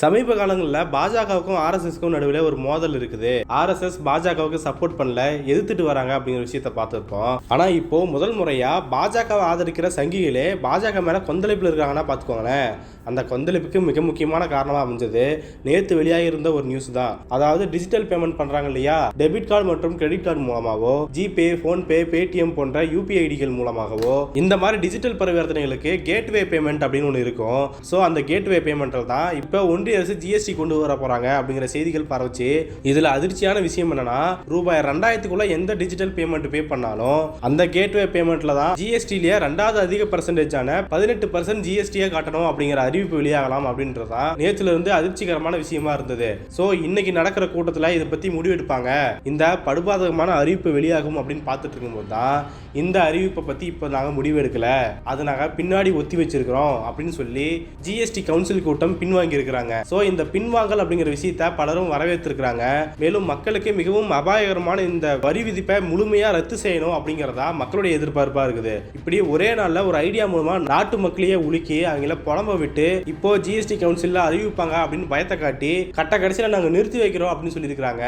சமீப காலங்களில் பாஜகவுக்கும் ஆர்எஸ்எஸ்க்கும் நடுவில் ஒரு மோதல் இருக்குது. ஆர்எஸ்எஸ் பாஜகவுக்கு சப்போர்ட் பண்ணல எதிர்த்துட்டு வராங்க அப்படிங்கிற விஷயத்த பார்த்துருப்போம். ஆனால் இப்போ முதல் முறையாக பாஜகவை ஆதரிக்கிற சங்கிகளே பாஜக மேலே கொந்தளிப்பில் இருக்காங்கன்னா பார்த்துக்கோங்களேன். அந்த கொந்தளிப்புக்கு மிக முக்கியமான காரணமாக அமைஞ்சது நேற்று வெளியாகி இருந்த ஒரு நியூஸ் தான். அதாவது டிஜிட்டல் பேமெண்ட் பண்ணுறாங்க இல்லையா? டெபிட் கார்டு மற்றும் கிரெடிட் கார்டு மூலமாகவோ ஜிபே ஃபோன்பே பேடிஎம் போன்ற யூபிஐ ஐடிகள் மூலமாகவோ இந்த மாதிரி டிஜிட்டல் பரிவர்த்தனைகளுக்கு கேட்வே பேமெண்ட் அப்படின்னு ஒன்று இருக்கும். ஸோ அந்த கேட்வே பேமெண்ட்டில் தான் இப்போ ஒன்றிய அரசு ஜிஎஸ்டி கொண்டு வர போறாங்க அப்படிங்கிற செய்திகள் பரவச்சு. இதுல அதிர்ச்சியான விஷயம் என்னன்னா ரூபாய் ரெண்டாயிரத்துக்குள்ள எந்த டிஜிட்டல் பேமெண்ட் பே பண்ணாலும் அந்த கேட்வே பேமெண்ட்ல தான் ஜிஎஸ்டிலேயே ரெண்டாவது அதிக பர்சன்டேஜான பதினெட்டு பர்சன்ட் ஜிஎஸ்டியை காட்டணும் அப்படிங்கிற அறிவிப்பு வெளியாகலாம் அப்படின்றதா நேற்றுல இருந்து அதிர்ச்சிகரமான விஷயமா இருந்தது. ஸோ இன்னைக்கு நடக்கிற கூட்டத்தில் இதை பத்தி முடிவெடுப்பாங்க. இந்த படுபாதகமான அறிவிப்பு வெளியாகும் அப்படின்னு பார்த்துட்டு இருக்கும்போது தான் இந்த அறிவிப்பை பத்தி இப்போ நாங்கள் முடிவு எடுக்கல அதை நாங்கள் பின்னாடி ஒத்தி வச்சிருக்கிறோம் அப்படின்னு சொல்லி ஜிஎஸ்டி கவுன்சில் கூட்டம் பின்வாங்கி இருக்கிறாங்க. ஸோ இந்த பின்வாங்கல் அப்படிங்கிற விஷயத்த பலரும் வரவேற்றிருக்கிறாங்க. மேலும் மக்களுக்கு மிகவும் அபாயகரமான இந்த வரி விதிப்பை முழுமையா ரத்து செய்யணும் அப்படிங்கிறதா மக்களுடைய எதிர்பார்ப்பா இருக்குது. இப்படி ஒரே நாள்ல ஒரு ஐடியா மூலமா நாட்டு மக்களையே உலுக்கி அவங்கள புலம்ப விட்டு இப்போ ஜிஎஸ்டி கவுன்சில்ல அறிவிப்பாங்க அப்படின்னு பயத்தை காட்டி கட்ட கடைசியில் நாங்கள் நிறுத்தி வைக்கிறோம் அப்படின்னு சொல்லியிருக்கிறாங்க.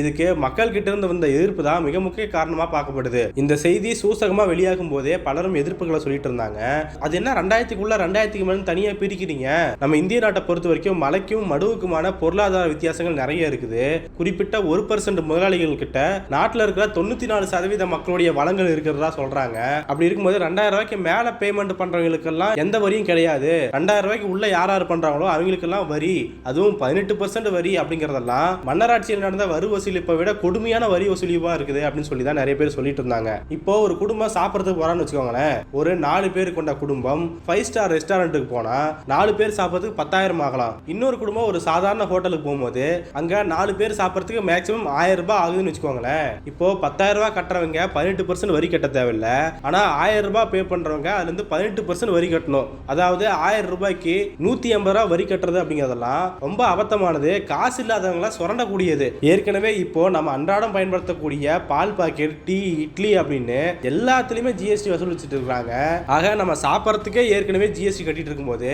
இதுக்கு மக்கள் கிட்ட இருந்து வந்த எதிர்ப்பு தான் மிக முக்கிய காரணமா பார்க்கப்படுது. இந்த செய்தி சூசகமா வெளியாகும் போதே பலரும் எதிர்ப்புகளை சொல்லிட்டு இருந்தாங்க. அது என்ன ரெண்டாயிரத்துக்குள்ள ரெண்டாயிரத்துக்கு மேலே தனியா பிரிக்கிறீங்க? நம்ம இந்திய நாட்டை பொறுத்த வரைக்கும் மலைக்கும் மடுவுக்குமான பொருளாதார வித்தியாசங்கள் நிறைய இருக்குது. குறிப்பிட்ட ஒரு பர்சன்ட் முதலாளிகள் கிட்ட நாட்டில் இருக்கிற தொண்ணூத்தி நாலு சதவீத மக்களுடைய வளங்கள் இருக்கிறதா சொல்றாங்க. அப்படி இருக்கும்போது ரெண்டாயிரம் ரூபாய்க்கு மேல பேமெண்ட் பண்றவங்களுக்கெல்லாம் எந்த வரியும் கிடையாது. ரெண்டாயிரம் ரூபாய்க்கு உள்ள யார் யார் பண்றாங்களோ அவங்களுக்கெல்லாம் வரி. அதுவும் பதினெட்டு பர்சன்ட் வரி அப்படிங்கறதெல்லாம் மன்னராட்சியில் நடந்த வரி வசூலிப்பை விட கொடுமையான வரி வசூலிப்பா இருக்குது அப்படின்னு சொல்லி தான் நிறைய பேர் சொல்லிட்டு இருந்தாங்க. இப்போ ஒரு குடும்பம் சாப்பிட்றதுக்கு போறான்னு வச்சுக்கோங்களேன். ஒரு நாலு பேர் கொண்ட குடும்பம் ஃபைவ் ஸ்டார் ரெஸ்டாரண்ட்டுக்கு போனா நாலு பேர் சாப்பிட்றதுக்கு பத்தாயிரம் ஆகலாம். இன்னொரு குடும்பம் ஒரு சாதாரண ஹோட்டலுக்கு போகும்போது அங்க நாலு பேர் சாப்பிட்றதுக்கு மேக்ஸிமம் ஆயிரம் ரூபாய் ஆகுதுன்னு வச்சுக்கோங்களேன். இப்போ பத்தாயிரம் ரூபாய் கட்டுறவங்க பதினெட்டு பர்சன்ட் வரி கட்ட தேவையில்ல. ஆனா ஆயிரம் ரூபாய் பே பண்றவங்க அதுல இருந்து பதினெட்டு பர்சன்ட் வரி கட்டணும். அதாவது ஆயிரம் ரூபாய்க்கு நூத்தி ஐம்பது ரூபாய் வரி கட்டுறது அப்படிங்கிறதெல்லாம் ரொம்ப அபத்தமானது. காசு இல்லாதவங்களாம் சுரண்டக்கூடியது. ஏற்கனவே இப்போ நம்ம அன்றாடம் பயன்படுத்தக்கூடிய பால் பாக்கெட் டீ இட்லி அப்படின்னு எல்லாத்துலயுமே ஜிஎஸ்டி வசூலிச்சுட்டு இருக்காங்க. ஆக நம்ம சாப்பிட்றதுக்கே ஏற்கனவே ஜிஎஸ்டி கட்டிட்டு இருக்கும்போது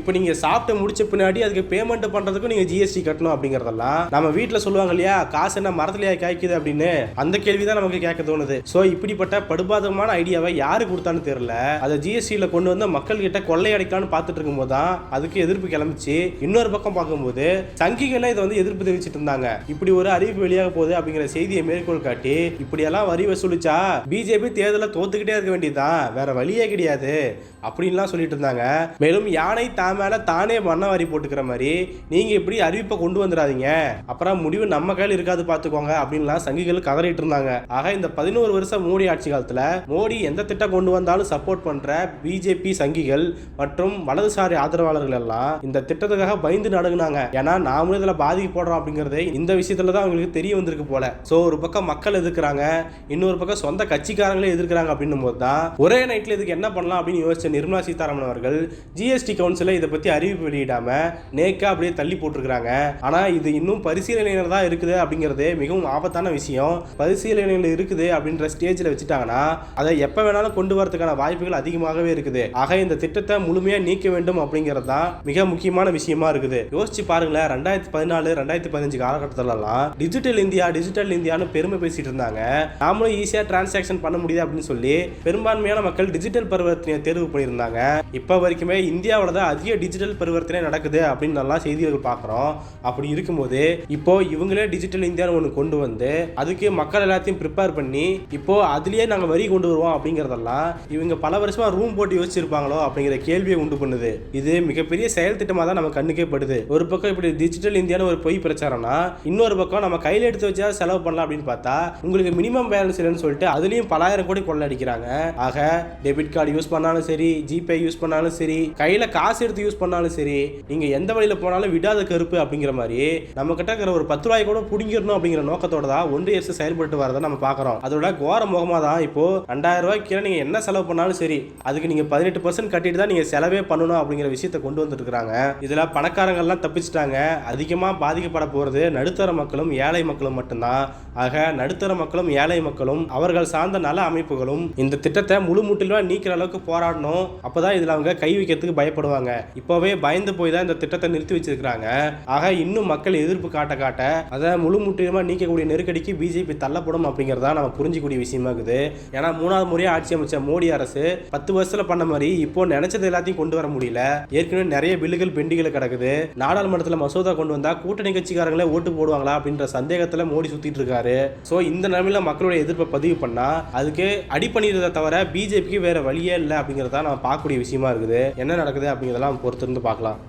இப்போ நீங்க சாப்பிட்டு முடிச்ச பின்னாடி அதுக்கு பேமெண்ட் பண்றதுக்கும் நீங்க ஜிஎஸ்டி கட்டணும் அப்படிங்கறதெல்லாம் நம்ம வீட்ல சொல்லுவாங்க இல்லையா? காசு என்ன மரத்துலயா காய்க்குது அப்படின்னு. அந்த கேள்வி தான் நமக்கு கேட்க தோணுது. ஸோ இப்படிப்பட்ட படுபாதகமான ஐடியாவை யாரு கொடுத்தான்னு தெரியல. அதை ஜிஎஸ்டியில் கொண்டு வந்து மக்கள் கிட்ட கொள்ளையடிக்கலாம்னு பார்த்துட்டு இருக்கும்போது தான் அதுக்கு எதிர்ப்பு கிளம்பிச்சு இன்னொரு பக்கம் பார்க்கும்போது சங்கிகளே இதை வந்து எதிர்ப்பு தெரிவிச்சிட்டு இருந்தாங்க. இப்படி ஒரு அறிவிப்பு வெளியாக போகுது அப்படிங்கிற செய்தியை மேற்கோள் காட்டி இப்படியெல்லாம் வரி வசூலிச்சா பிஜேபி தேர்தலில் தோத்துக்கிட்டே இருக்க வேண்டியதுதான். வேற வழியே கிடையாது. அப்படின்லாம் சொல்லிட்டு இருந்தாங்க. மேலும் யானை தான் மேல தானே மண்ண வரி போட்டுக்கிற மாதிரி நீங்க இப்படி அறிவிப்பை கொண்டு வந்துடாதீங்க. அப்புறம் முடிவு நம்ம கையில் இருக்காது பார்த்துக்கோங்க அப்படின்லாம் சங்கிகள் கதறிட்டு இருந்தாங்க. ஆக இந்த பதினோரு வருஷம் மோடி ஆட்சி காலத்துல மோடி எந்த திட்டம் கொண்டு வந்தாலும் சப்போர்ட் பண்ற பிஜேபி சங்கிகள் மற்றும் வலதுசாரி ஆதரவாளர்கள் எல்லாம் இந்த திட்டத்துக்காக பயந்து நடுங்கினாங்க. ஏன்னா நாமளும் இதுல பாதிக்கப்படுறோம் அப்படிங்கறதே இந்த விஷயத்துல தான் அவங்களுக்கு தெரிய வந்திருக்கு போல. சோ ஒரு பக்கம் மக்கள் எதிர்க்கிறாங்க இன்னொரு பக்கம் சொந்த கட்சிக்காரங்களே எதிர்க்கிறாங்க அப்படின்னும் போது தான் ஒரே நைட்டில் இதுக்கு என்ன பண்ணலாம் அப்படின்னு யோசிச்ச நிர்மலா சீதாராமன் அவர்கள் ஜிஎஸ்டி கவுன்சில இதை பற்றி அறிவிப்பு வெளியிடாமல் நேக்கா அப்படியே தள்ளி போட்டிருக்கிறாங்க. ஆனா இது இன்னும் பரிசீலனையில தான் இருக்குது அப்படிங்கிறது மிகவும் ஆபத்தான விஷயம். பரிசீலனையில் இருக்குது அப்படின்ற ஸ்டேஜில் வச்சுட்டாங்கன்னா அதை எப்போ வேணாலும் கொண்டு வரதுக்கான வாய்ப்புகள் அதிகமாகவே இருக்குது. ஆக இந்த திட்டத்தை முழுமையாக நீக்க வேண்டும் அப்படிங்கிறது தான் மிக முக்கியமான விஷயமா இருக்குது. யோசிச்சு பாருங்களேன் ரெண்டாயிரத்தி பதினாலு ரெண்டாயிரத்தி பதினஞ்சு காலகட்டத்திலலாம் டிஜிட்டல் இந்தியா டிஜிட்டல் இந்தியான்னு பெருமை பேசிட்டு இருந்தாங்க. நாமளும் ஈஸியாக டிரான்சாக்ஷன் பண்ண முடியுது அப்படின்னு சொல்லி பெரும்பான்மையான மக்கள் டிஜிட்டல் பரிவர்த்தனையை தேர்வு பண்ணியிருந்தாங்க. இப்போ வரைக்குமே இந்தியாவில் தான் அதிக டிஜிட்டல் பரிவர்த்தனை நடக்குது அப்படின்னு நல்லா செய்திகள் பார்க்குறோம். அப்படி இருக்கும்போது இப்போ இவங்களே டிஜிட்டல் இந்தியான்னு ஒன்று கொண்டு வந்து அதுக்கு மக்கள் எல்லாத்தையும் ப்ரிப்பேர் பண்ணி இப்போ அதுலேயே நாங்கள் வரி கொண்டு வருவோம் அப்படிங்கிறதெல்லாம் இவங்க பல வருஷமா ரூம் போட்டு யோசிச்சிருப்பாங்களோ அப்படிங்கிற கேள்வியை உண்டு பண்ணுது. இது மிகப்பெரிய செயல் திட்டமாக தான் நம்ம கண்ணுக்கே படுது. ஒரு பக்கம் இப்படி டிஜிட்டல் இந்தியான்னு ஒரு பொய் பிரச்சாரம்னா இன்னொரு பக்கம் நம்ம கையில் எடுத்து வச்சா செலவு பண்ணலாம் அப்படின்னு பார்த்தா உங்களுக்கு மினிமம் பேலன்ஸ் இல்லைன்னு சொல்லிட்டு அதுலயும் பலாயிரம் கோடி கொள்ளடிக்கிறாங்க. ஆக டெபிட் கார்டு யூஸ் பண்ணாலும் சரி ஜிபே யூஸ் பண்ணாலும் சரி கையில காசு எடுத்து யூஸ் பண்ணாலும் சரி நீங்க எந்த வழியில் போனாலும் விடாத கருப்பு அப்படிங்கிற மாதிரி நம்ம கிட்ட இருக்கிற ஒரு பத்து ரூபாய் கூட பிடிங்கிடணும் அப்படிங்கிற நோக்கத்தோட தான் ஒன்றிய அரசு செயல்பட்டு வரதை நம்ம பார்க்குறோம். அதோட கோர முகமாக தான் இப்போ ரெண்டாயிரம் ரூபாய்க்கு கீழே நீங்கள் என்ன செலவு பண்ணாலும் சரி அதுக்கு நீங்கள் பதினெட்டு பர்சன்ட் கட்டிட்டு தான் நீங்கள் செலவே பண்ணணும் அப்படிங்கிற விஷயத்தை கொண்டு வந்துட்டு இதில் பணக்காரங்கள்லாம் தப்பிச்சிட்டாங்க. அதிகமாக பாதிக்கப்பட போகிறது நடுத்தர மக்களும் ஏழை மக்களும் மட்டும்தான். ஆக நடுத்தர மக்களும் ஏழை மக்களும் அவர்கள் சார்ந்த நல அமைப்புகளும் இந்த திட்டத்தை முழு முற்றிலுமா நீக்கிற அளவுக்கு போராடணும். அப்போதான் இதில் அவங்க கை வைக்கிறதுக்கு பயப்படுவாங்க. இப்போவே பயந்து போய் தான் இந்த திட்டத்தை நிறுத்தி வச்சிருக்கிறாங்க. ஆக இன்னும் மக்கள் எதிர்ப்பு காட்ட காட்ட அதை முழு முற்றிலுமா நீக்கக்கூடிய நெருக்கடிக்கு பிஜேபி தள்ளப்படும் அப்படிங்கிறதா நம்ம புரிஞ்சிக்கூடிய விஷயமா இருக்குது. ஏன்னா மூணாவது முறையாக ஆட்சி அமைச்ச மோடி அரசு பத்து வருஷத்துல பண்ண மாதிரி இப்போ நினைச்சது எல்லாத்தையும் கொண்டு வர முடியல. ஏற்கனவே நிறைய பில்லுகள் பெண்டிகளை கிடக்குது. நாடாளுமன்றத்தில் மசோதா கொண்டு வந்தா கூட்டணி கட்சிக்காரங்களே ஓட்டு போடுவாங்களா அப்படின்ற சந்தேகத்துல மோடி சுத்திட்டு இருக்காரு. ஸோ இந்த நிலைமையில மக்களுடைய எதிர்ப்பை பதிவு பண்ணா அதுக்கு அடிப்பணிறதை தவிர பிஜேபிக்கு வேற வழியே இல்லை அப்படிங்கிறதா நம்ம பார்க்கக்கூடிய விஷயமா இருக்குது. என்ன நடக்குது அப்படிங்கிறதெல்லாம் பொறுத்திருந்து பார்க்கலாம்.